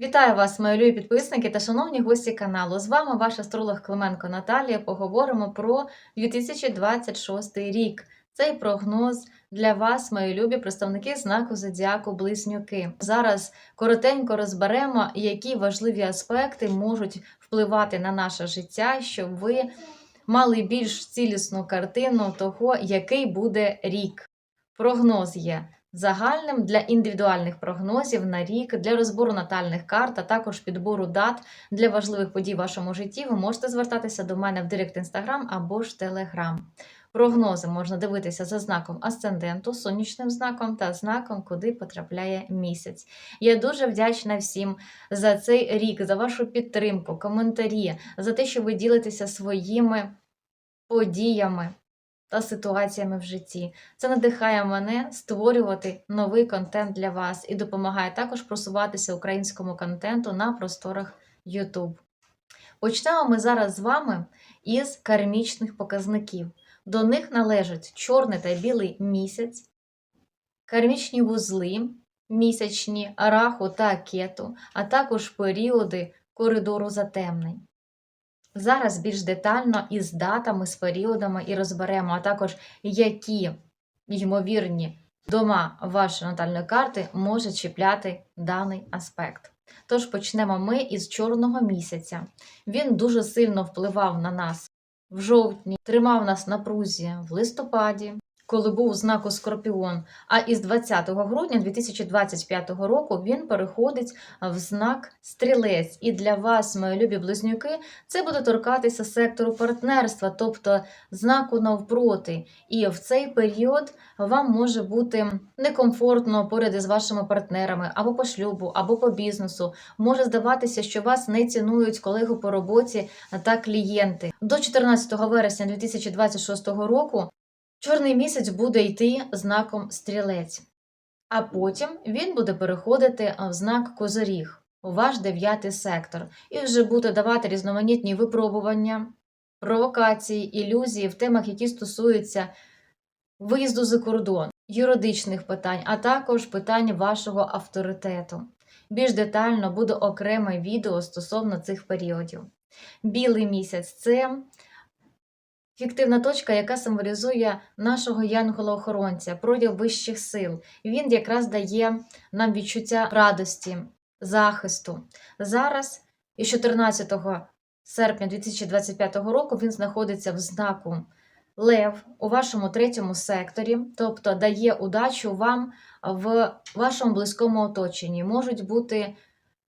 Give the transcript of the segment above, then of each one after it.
Вітаю вас, мої любі підписники та шановні гості каналу. З вами ваш астролог Клименко Наталія. Поговоримо про 2026 рік. Цей прогноз для вас, мої любі представники знаку Зодіаку Близнюки. Зараз коротенько розберемо, які важливі аспекти можуть впливати на наше життя, щоб ви мали більш цілісну картину того, який буде рік. Прогноз є загальним для індивідуальних прогнозів на рік, для розбору натальних карт, а також підбору дат для важливих подій в вашому житті. Ви можете звертатися до мене в Директ Інстаграм або ж Телеграм. Прогнози можна дивитися за знаком асценденту, сонячним знаком та знаком, куди потрапляє місяць. Я дуже вдячна всім за цей рік, за вашу підтримку, коментарі, за те, що ви ділитеся своїми подіями та ситуаціями в житті. Це надихає мене створювати новий контент для вас і допомагає також просуватися українському контенту на просторах YouTube. Почнемо ми зараз з вами із кармічних показників. До них належать чорний та білий місяць, кармічні вузли, місячні, раху та кету, а також періоди коридору затемнень. Зараз більш детально із датами, з періодами і розберемо, а також які ймовірні дома вашої натальної карти може чіпляти даний аспект. Тож почнемо ми із чорного місяця. Він дуже сильно впливав на нас в жовтні, тримав нас на прузі в листопаді, коли був знаку Скорпіон. А із 20 грудня 2025 року він переходить в знак Стрілець. І для вас, мої любі близнюки, це буде торкатися сектору партнерства, тобто знаку навпроти. І в цей період вам може бути некомфортно поряд із вашими партнерами або по шлюбу, або по бізнесу. Може здаватися, що вас не цінують колеги по роботі та клієнти. До 14 вересня 2026 року чорний місяць буде йти знаком стрілець, а потім він буде переходити в знак козоріг у ваш дев'ятий сектор, і вже буде давати різноманітні випробування, провокації, ілюзії в темах, які стосуються виїзду за кордон, юридичних питань, а також питань вашого авторитету. Більш детально буде окреме відео стосовно цих періодів. Білий місяць це фіктивна точка, яка символізує нашого янгола-охоронця, прояв вищих сил. Він якраз дає нам відчуття радості, захисту. Зараз, із 14 серпня 2025 року, він знаходиться в знаку Лев у вашому третьому секторі, тобто дає удачу вам в вашому близькому оточенні. Можуть бути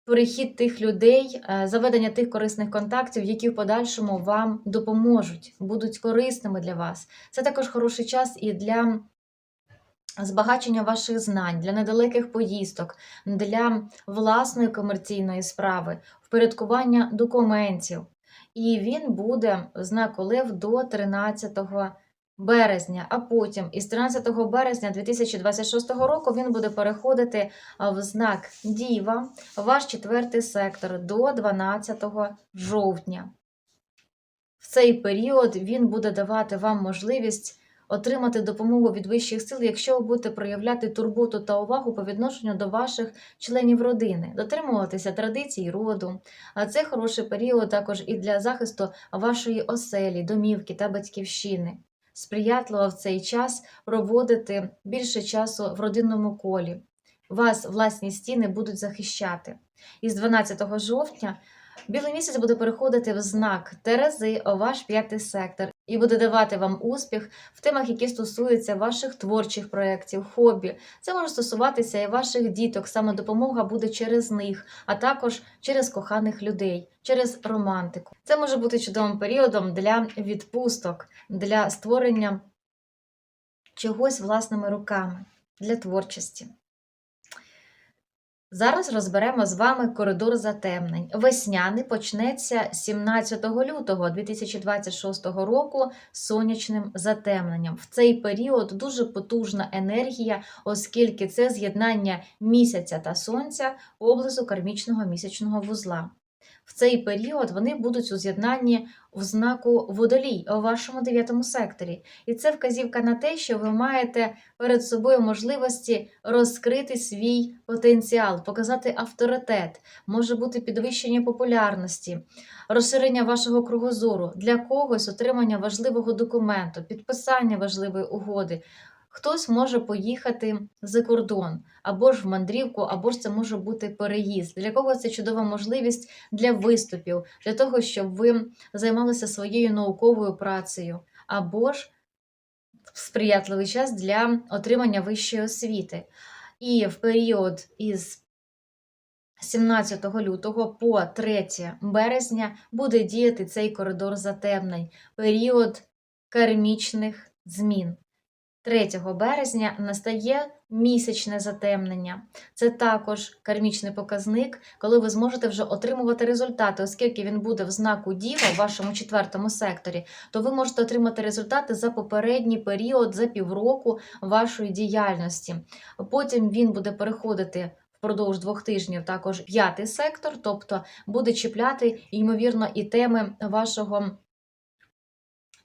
перехід тих людей, е, заведення тих корисних контактів, які в подальшому вам допоможуть, будуть корисними для вас. Це також хороший час і для збагачення ваших знань, для недалеких поїздок, для власної комерційної справи, впорядкування документів. І він буде в знаку Лев до 13 березня, а потім із 13 березня 2026 року він буде переходити в знак Діва, ваш четвертий сектор до 12 жовтня. В цей період він буде давати вам можливість отримати допомогу від вищих сил, якщо ви будете проявляти турботу та увагу по відношенню до ваших членів родини, дотримуватися традицій роду. А це хороший період також і для захисту вашої оселі, домівки та батьківщини. Сприятливо в цей час проводити більше часу в родинному колі. Вас власні стіни будуть захищати. Із 12 жовтня білий місяць буде переходити в знак Терези, ваш п'ятий сектор, і буде давати вам успіх в темах, які стосуються ваших творчих проєктів, хобі. Це може стосуватися і ваших діток, саме допомога буде через них, а також через коханих людей, через романтику. Це може бути чудовим періодом для відпусток, для створення чогось власними руками, для творчості. Зараз розберемо з вами коридор затемнень. Весняний почнеться 17 лютого 2026 року сонячним затемненням. В цей період дуже потужна енергія, оскільки це з'єднання місяця та сонця облизу кармічного місячного вузла. В цей період вони будуть у з'єднанні в знаку водолій у вашому дев'ятому секторі. І це вказівка на те, що ви маєте перед собою можливості розкрити свій потенціал, показати авторитет, може бути підвищення популярності, розширення вашого кругозору, для когось отримання важливого документу, підписання важливої угоди. Хтось може поїхати за кордон, або ж в мандрівку, або ж це може бути переїзд. Для когось це чудова можливість для виступів, для того, щоб ви займалися своєю науковою працею, або ж сприятливий час для отримання вищої освіти. І в період із 17 лютого по 3 березня буде діяти цей коридор затемнень, період кармічних змін. 3 березня настає місячне затемнення. Це також кармічний показник, коли ви зможете вже отримувати результати, оскільки він буде в знаку Діва в вашому четвертому секторі, то ви можете отримати результати за попередній період, за півроку вашої діяльності. Потім він буде переходити. Впродовж двох тижнів також п'ятий сектор, тобто буде чіпляти, ймовірно, і теми вашого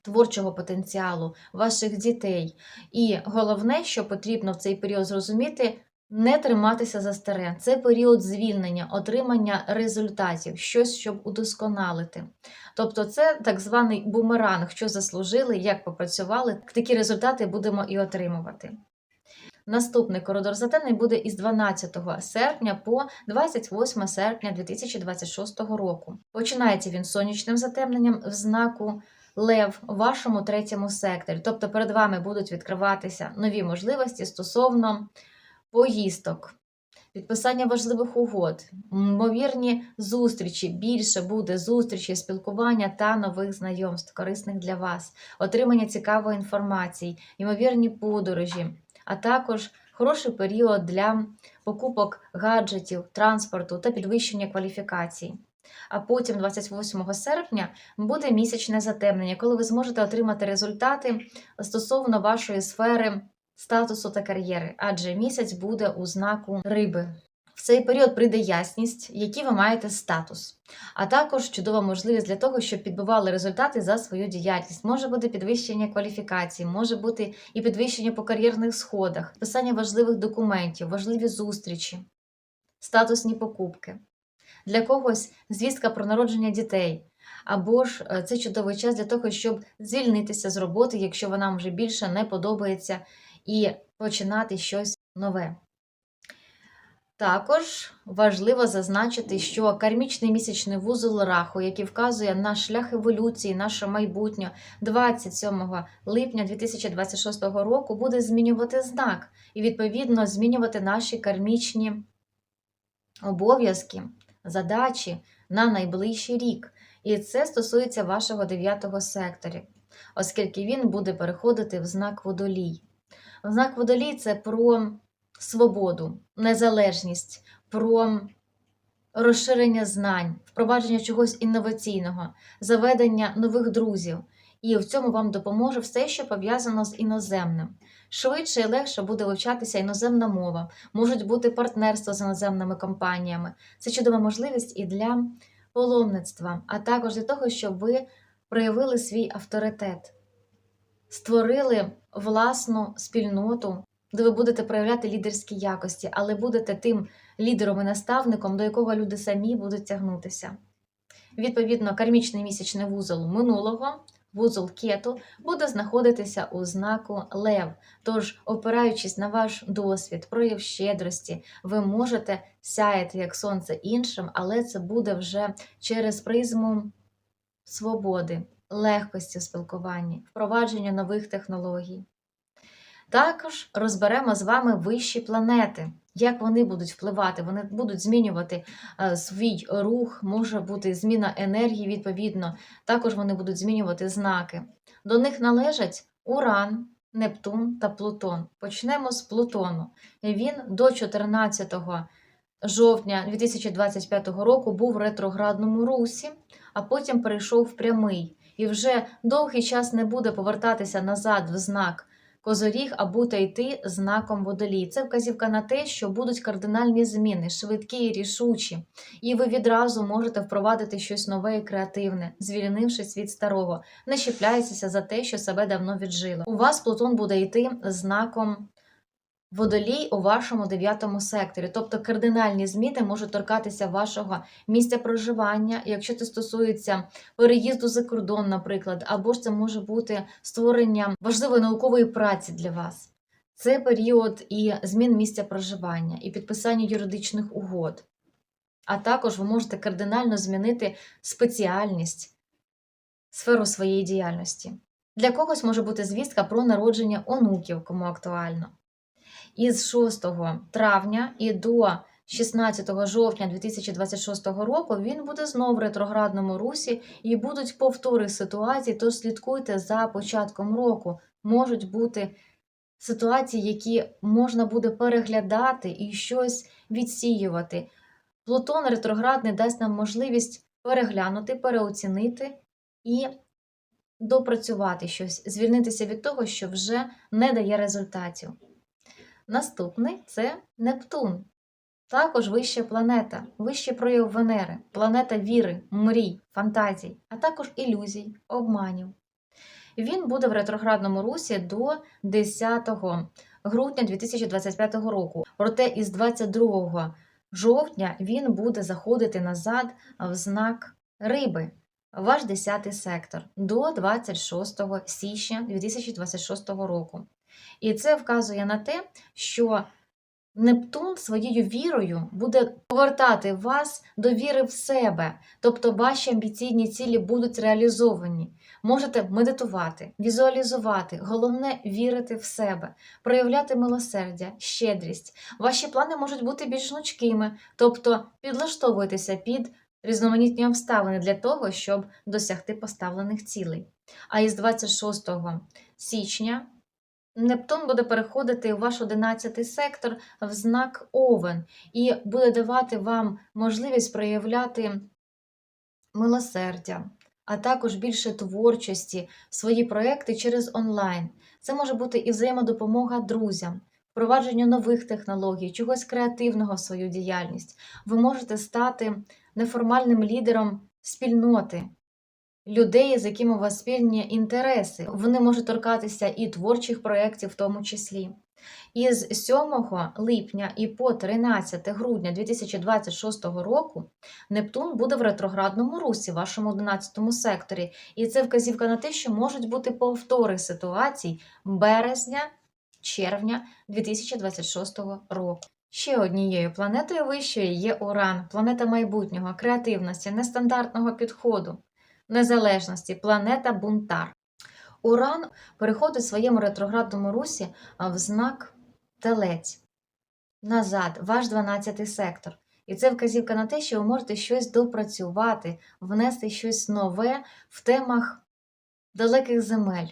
творчого потенціалу, ваших дітей. І головне, що потрібно в цей період зрозуміти, не триматися за старе. Це період звільнення, отримання результатів, щось, щоб удосконалити. Тобто, це так званий бумеранг, що заслужили, як попрацювали, такі результати будемо і отримувати. Наступний коридор затемнень буде із 12 серпня по 28 серпня 2026 року. Починається він сонячним затемненням в знаку Лев у вашому третьому секторі. Тобто перед вами будуть відкриватися нові можливості стосовно поїздок, підписання важливих угод, ймовірні зустрічі, більше буде зустрічі, спілкування та нових знайомств, корисних для вас, отримання цікавої інформації, ймовірні подорожі, а також хороший період для покупок гаджетів, транспорту та підвищення кваліфікацій. А потім, 28 серпня, буде місячне затемнення, коли ви зможете отримати результати стосовно вашої сфери статусу та кар'єри, адже місяць буде у знаку риби. В цей період прийде ясність, який ви маєте статус, а також чудова можливість для того, щоб підбивали результати за свою діяльність. Може бути підвищення кваліфікації, може бути і підвищення по кар'єрних сходах, писання важливих документів, важливі зустрічі, статусні покупки. Для когось звістка про народження дітей. Або ж е, це чудовий час для того, щоб звільнитися з роботи, якщо вона вже більше не подобається, і починати щось нове. Також важливо зазначити, що кармічний місячний вузол раху, який вказує на шлях еволюції, наше майбутнє 27 липня 2026 року, буде змінювати знак і, відповідно, змінювати наші кармічні обов'язки задачі на найближчий рік. І це стосується вашого дев'ятого секторі, оскільки він буде переходити в знак водолій. Знак водолій це про свободу, незалежність, про розширення знань, впровадження чогось інноваційного, заведення нових друзів. І в цьому вам допоможе все, що пов'язано з іноземним. Швидше і легше буде вивчатися іноземна мова, можуть бути партнерства з іноземними компаніями. Це чудова можливість і для паломництва, а також для того, щоб ви проявили свій авторитет, створили власну спільноту, де ви будете проявляти лідерські якості, але будете тим лідером і наставником, до якого люди самі будуть тягнутися. Відповідно, кармічний місячний вузол минулого вузол кету буде знаходитися у знаку Лев. Тож, опираючись на ваш досвід, прояв щедрості, ви можете сяяти як сонце іншим, але це буде вже через призму свободи, легкості в спілкуванні, впровадження нових технологій. Також розберемо з вами вищі планети. Як вони будуть впливати, вони будуть змінювати е, свій рух, може бути зміна енергії, відповідно, також вони будуть змінювати знаки. До них належать Уран, Нептун та Плутон. Почнемо з Плутону. Він до 14 жовтня 2025 року був в ретроградному русі, а потім перейшов в прямий. І вже довгий час не буде повертатися назад в знак Козоріг, або та йти знаком водолій. Це вказівка на те, що будуть кардинальні зміни, швидкі і рішучі, і ви відразу можете впровадити щось нове і креативне, звільнившись від старого, не щепляйтеся за те, що себе давно віджило. У вас Плутон буде йти знаком. Водолій у вашому дев'ятому секторі, тобто кардинальні зміни можуть торкатися вашого місця проживання, якщо це стосується переїзду за кордон, наприклад, або ж це може бути створення важливої наукової праці для вас. Це період і змін місця проживання, і підписання юридичних угод. А також ви можете кардинально змінити спеціальність, сферу своєї діяльності. Для когось може бути звістка про народження онуків, кому актуально. Із 6 травня і до 16 жовтня 2026 року він буде знов в ретроградному русі і будуть повтори ситуацій, тож слідкуйте за початком року. Можуть бути ситуації, які можна буде переглядати і щось відсіювати. Плутон ретроградний дасть нам можливість переглянути, переоцінити і допрацювати щось, звільнитися від того, що вже не дає результатів. Наступний це Нептун. Також вища планета, вищий прояв Венери, планета віри, мрій, фантазій, а також ілюзій, обманів. Він буде в ретроградному русі до 10 грудня 2025 року. Проте із 22 жовтня він буде заходити назад в знак риби, ваш 10 сектор, до 26 січня 2026 року. І це вказує на те, що Нептун своєю вірою буде повертати вас до віри в себе, тобто ваші амбіційні цілі будуть реалізовані. Можете медитувати, візуалізувати, головне вірити в себе, проявляти милосердя, щедрість. Ваші плани можуть бути більш гнучкими, тобто підлаштовуйтеся під різноманітні обставини для того, щоб досягти поставлених цілей. А із 26 січня Нептун буде переходити у ваш 11 сектор в знак Овен і буде давати вам можливість проявляти милосердя, а також більше творчості, в свої проекти через онлайн. Це може бути і взаємодопомога друзям, впровадження нових технологій, чогось креативного в свою діяльність. Ви можете стати неформальним лідером спільноти людей, з якими у вас спільні інтереси. Вони можуть торкатися і творчих проєктів, в тому числі. Із 7 липня і по 13 грудня 2026 року Нептун буде в ретроградному русі, вашому 11 секторі, і це вказівка на те, що можуть бути повтори ситуацій березня, червня 2026 року. Ще однією планетою вищою є Уран, планета майбутнього, креативності, нестандартного підходу незалежності, планета Бунтар. Уран переходить в своєму ретроградному русі в знак Телець. Назад, ваш 12 сектор. І це вказівка на те, що ви можете щось допрацювати, внести щось нове в темах далеких земель,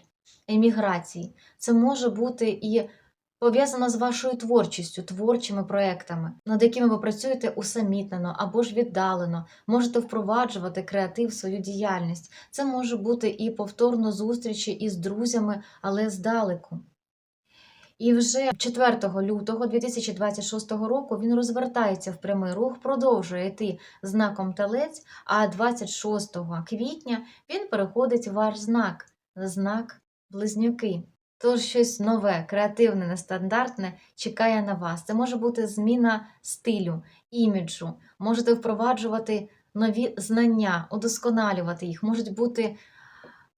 еміграції. Це може бути і пов'язано з вашою творчістю, творчими проектами, над якими ви працюєте усамітнено або ж віддалено, можете впроваджувати креатив в свою діяльність. Це може бути і повторно зустрічі із друзями, але здалеку. І вже 4 лютого 2026 року він розвертається в прямий рух, продовжує йти знаком телець, а 26 квітня він переходить в ваш знак, знак близнюки. Тож щось нове, креативне, нестандартне чекає на вас. Це може бути зміна стилю, іміджу, можете впроваджувати нові знання, удосконалювати їх, можуть бути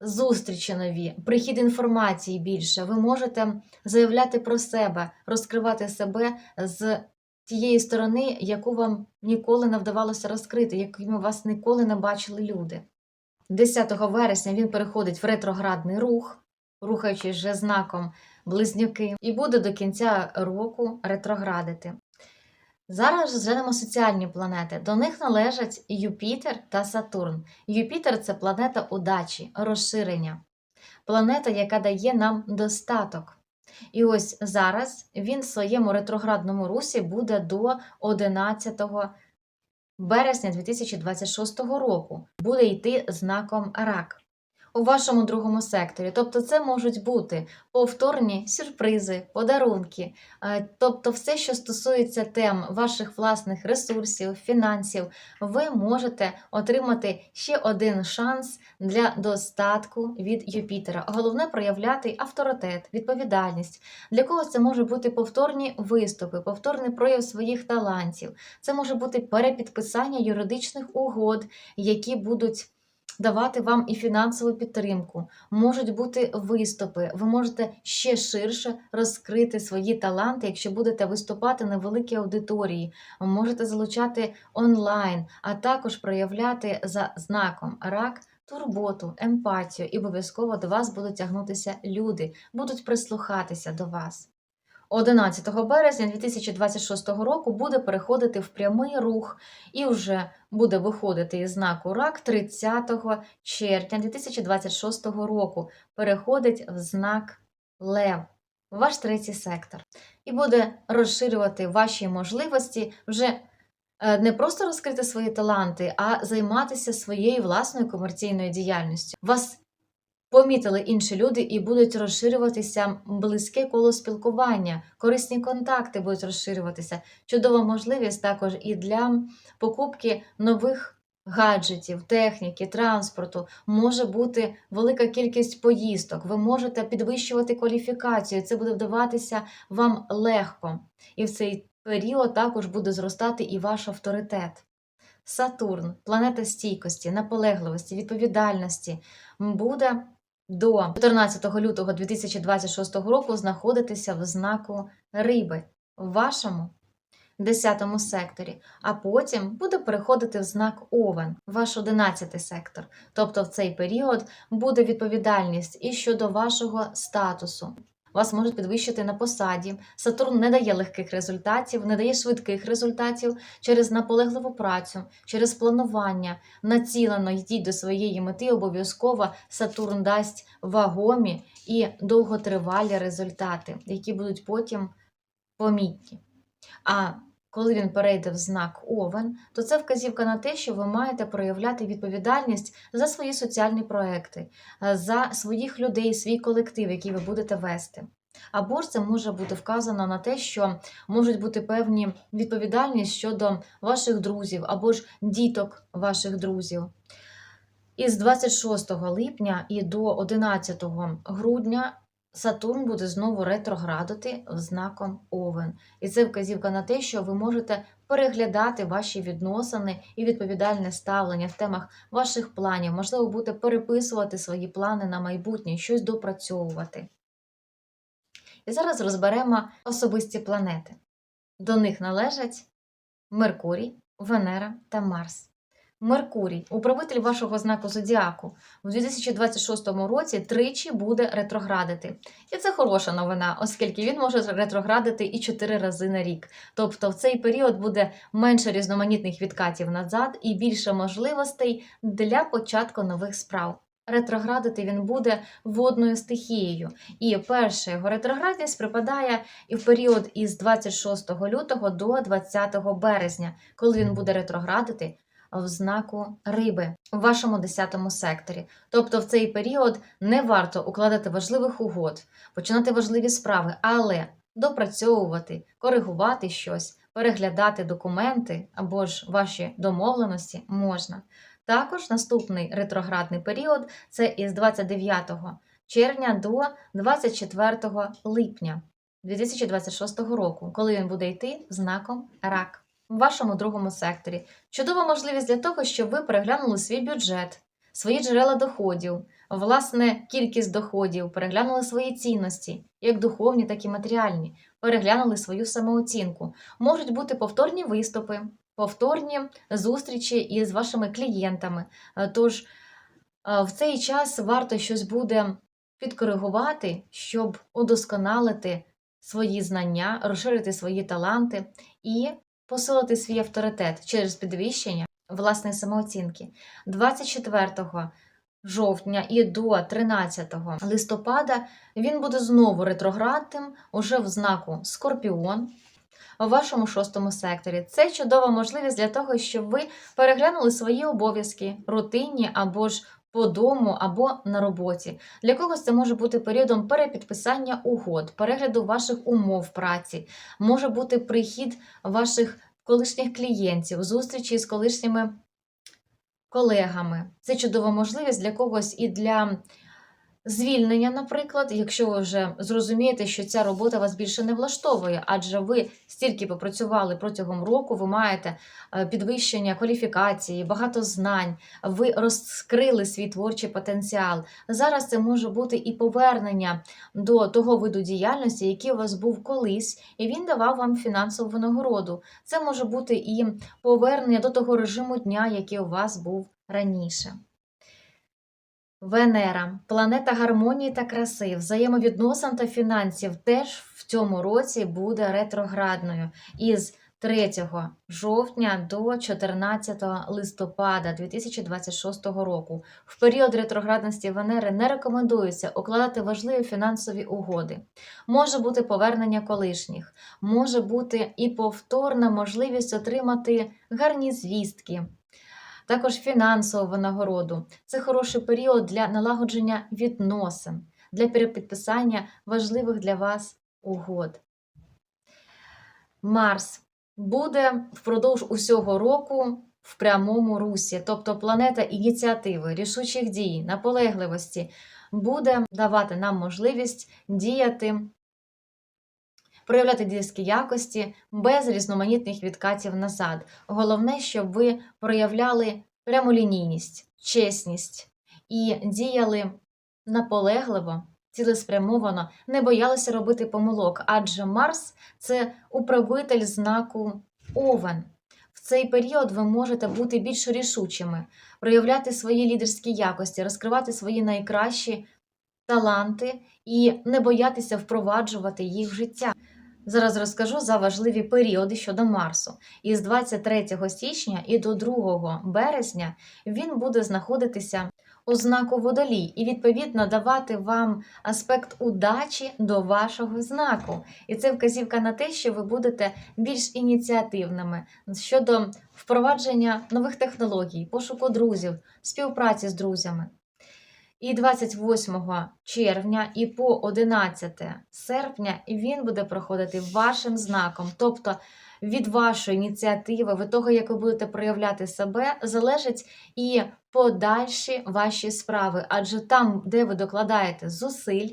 зустрічі нові, прихід інформації більше. Ви можете заявляти про себе, розкривати себе з тієї сторони, яку вам ніколи не вдавалося розкрити, якими вас ніколи не бачили люди. 10 вересня він переходить в ретроградний рух рухаючись вже знаком близнюки, і буде до кінця року ретроградити. Зараз розглянемо соціальні планети. До них належать Юпітер та Сатурн. Юпітер це планета удачі, розширення, планета, яка дає нам достаток. І ось зараз він в своєму ретроградному русі буде до 11 березня 2026 року. Буде йти знаком рак. У вашому другому секторі. Тобто, це можуть бути повторні сюрпризи, подарунки, е, тобто, все, що стосується тем ваших власних ресурсів, фінансів, ви можете отримати ще один шанс для достатку від Юпітера. Головне проявляти авторитет, відповідальність. Для когось це може бути повторні виступи, повторний прояв своїх талантів. Це може бути перепідписання юридичних угод, які будуть давати вам і фінансову підтримку. Можуть бути виступи. Ви можете ще ширше розкрити свої таланти, якщо будете виступати на великій аудиторії. Можете залучати онлайн, а також проявляти за знаком рак. Турботу, емпатію, і обов'язково до вас будуть тягнутися люди, будуть прислухатися до вас. 11 березня 2026 року буде переходити в прямий рух і вже буде виходити із знаку рак 30 червня 2026 року. Переходить в знак Лев, ваш третій сектор, і буде розширювати ваші можливості вже е, не просто розкрити свої таланти, а займатися своєю власною комерційною діяльністю. Вас помітили інші люди і будуть розширюватися близьке коло спілкування, корисні контакти будуть розширюватися. Чудова можливість також і для покупки нових. Гаджетів, техніки, транспорту може бути велика кількість поїздок. Ви можете підвищувати кваліфікацію. Це буде вдаватися вам легко. І в цей період також буде зростати і ваш авторитет. Сатурн, планета стійкості, наполегливості, відповідальності, буде до 14 лютого 2026 року знаходитися в знаку Риби в вашому 10 секторі, а потім буде переходити в знак Овен, ваш 11 сектор. Тобто в цей період буде відповідальність і щодо вашого статусу. Вас можуть підвищити на посаді. Сатурн не дає легких результатів, не дає швидких результатів через наполегливу працю, через планування. Націлено йдіть до своєї мети. Обов'язково Сатурн дасть вагомі і довготривалі результати, які будуть потім помітні. А коли він перейде в знак Овен, то це вказівка на те, що ви маєте проявляти відповідальність за свої соціальні проекти, е, за своїх людей, свій колектив, який ви будете вести. Або ж це може бути вказано на те, що можуть бути певні відповідальність щодо ваших друзів або ж діток ваших друзів. Із 26 липня і до 11 грудня Сатурн буде знову ретроградити знаком Овен. І це вказівка на те, що ви можете переглядати ваші відносини і відповідальне ставлення в темах ваших планів, можливо, будете переписувати свої плани на майбутнє, щось допрацьовувати. І зараз розберемо особисті планети. До них належать Меркурій, Венера та Марс. Меркурій, управитель вашого знаку зодіаку, у 2026 році тричі буде ретроградити. І це хороша новина, оскільки він може ретроградити і 4 рази на рік. Тобто в цей період буде менше різноманітних відкатів назад і більше можливостей для початку нових справ. Ретроградити він буде водною стихією. І перша його ретроградність припадає і в період із 26 лютого до 20 березня, коли він буде ретроградити в знаку риби в вашому 10 секторі. Тобто в цей період не варто укладати важливих угод, починати важливі справи, але допрацьовувати, коригувати щось, переглядати документи або ж ваші домовленості можна. Також наступний ретроградний період це із 29 червня до 24 липня 2026 року, коли він буде йти знаком рак в вашому другому секторі. Чудова можливість для того, щоб ви переглянули свій бюджет, свої джерела доходів, власне, кількість доходів, переглянули свої цінності, як духовні, так і матеріальні, переглянули свою самооцінку. Можуть бути повторні виступи, повторні зустрічі із вашими клієнтами. Е, Тож е, в цей час варто щось буде підкоригувати, щоб удосконалити свої знання, розширити свої таланти і посилити свій авторитет через підвищення власної самооцінки. 24 жовтня і до 13 листопада він буде знову ретроградним уже в знаку Скорпіон. У вашому шостому секторі це чудова можливість для того, щоб ви переглянули свої обов'язки, рутинні або ж по дому або на роботі. Для когось це може бути періодом перепідписання угод, перегляду ваших умов праці, може бути прихід ваших колишніх клієнтів, зустрічі з колишніми колегами. Це чудова можливість для когось і для звільнення, наприклад, якщо ви вже зрозумієте, що ця робота вас більше не влаштовує, адже ви стільки попрацювали протягом року, ви маєте е, підвищення кваліфікації, багато знань, ви розкрили свій творчий потенціал. Зараз це може бути і повернення до того виду діяльності, який у вас був колись, і він давав вам фінансову винагороду. Це може бути і повернення до того режиму дня, який у вас був раніше. Венера, планета гармонії та краси, взаємовідносин та фінансів, теж в цьому році буде ретроградною із 3 жовтня до 14 листопада 2026 року. В період ретроградності Венери не рекомендується укладати важливі фінансові угоди. Може бути повернення колишніх, може бути і повторна можливість отримати гарні звістки. Також фінансову винагороду. Це хороший період для налагодження відносин, для перепідписання важливих для вас угод. Марс буде впродовж усього року в прямому русі, тобто планета ініціативи, рішучих дій, наполегливості буде давати нам можливість діяти, проявляти дійські якості без різноманітних відкатів назад. Головне, щоб ви проявляли прямолінійність, чесність і діяли наполегливо, цілеспрямовано, не боялися робити помилок, адже Марс це управитель знаку Овен. В цей період ви можете бути більш рішучими, проявляти свої лідерські якості, розкривати свої найкращі таланти і не боятися впроваджувати їх в життя. Зараз розкажу за важливі періоди щодо Марсу. Із 23 січня і до 2 березня він буде знаходитися у знаку водолій і, відповідно, давати вам аспект удачі до вашого знаку. І це вказівка на те, що ви будете більш ініціативними щодо впровадження нових технологій, пошуку друзів, співпраці з друзями. І 28 червня і по 11 серпня він буде проходити вашим знаком. Тобто від вашої ініціативи, від того, як ви будете проявляти себе, залежать і подальші ваші справи. Адже там, де ви докладаєте зусиль,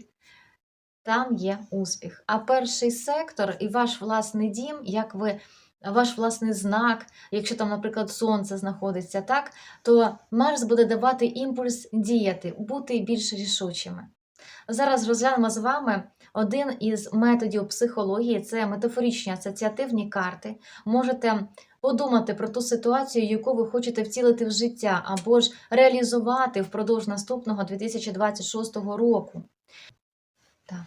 там є успіх. А перший сектор і ваш власний дім, як ви ваш власний знак, якщо там, наприклад, сонце знаходиться, так, то Марс буде давати імпульс діяти, бути більш рішучими. Зараз розглянемо з вами один із методів психології це метафоричні асоціативні карти. Можете подумати про ту ситуацію, яку ви хочете втілити в життя, або ж реалізувати впродовж наступного 2026 року. Так.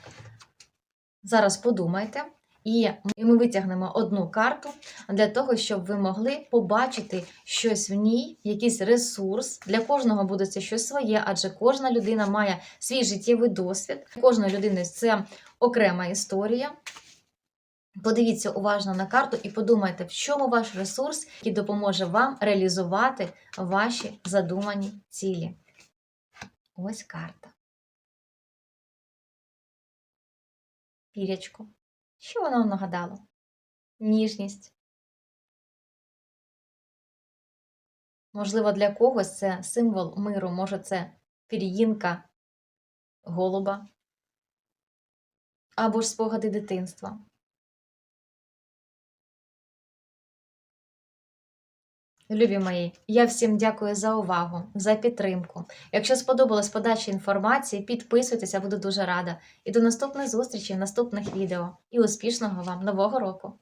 Зараз подумайте. І ми витягнемо одну карту для того, щоб ви могли побачити щось в ній, якийсь ресурс. Для кожного буде це щось своє, адже кожна людина має свій життєвий досвід. Кожної людини це окрема історія. Подивіться уважно на карту і подумайте, в чому ваш ресурс, який допоможе вам реалізувати ваші задумані цілі. Ось карта. Пірячку. Що воно нагадало? Ніжність. Можливо, для когось це символ миру, може, це пір'їнка голуба або ж спогади дитинства. Любі мої, я всім дякую за увагу, за підтримку. Якщо сподобалась подача інформації, підписуйтеся, буду дуже рада. І до наступних зустрічей в наступних відео. І успішного вам нового року!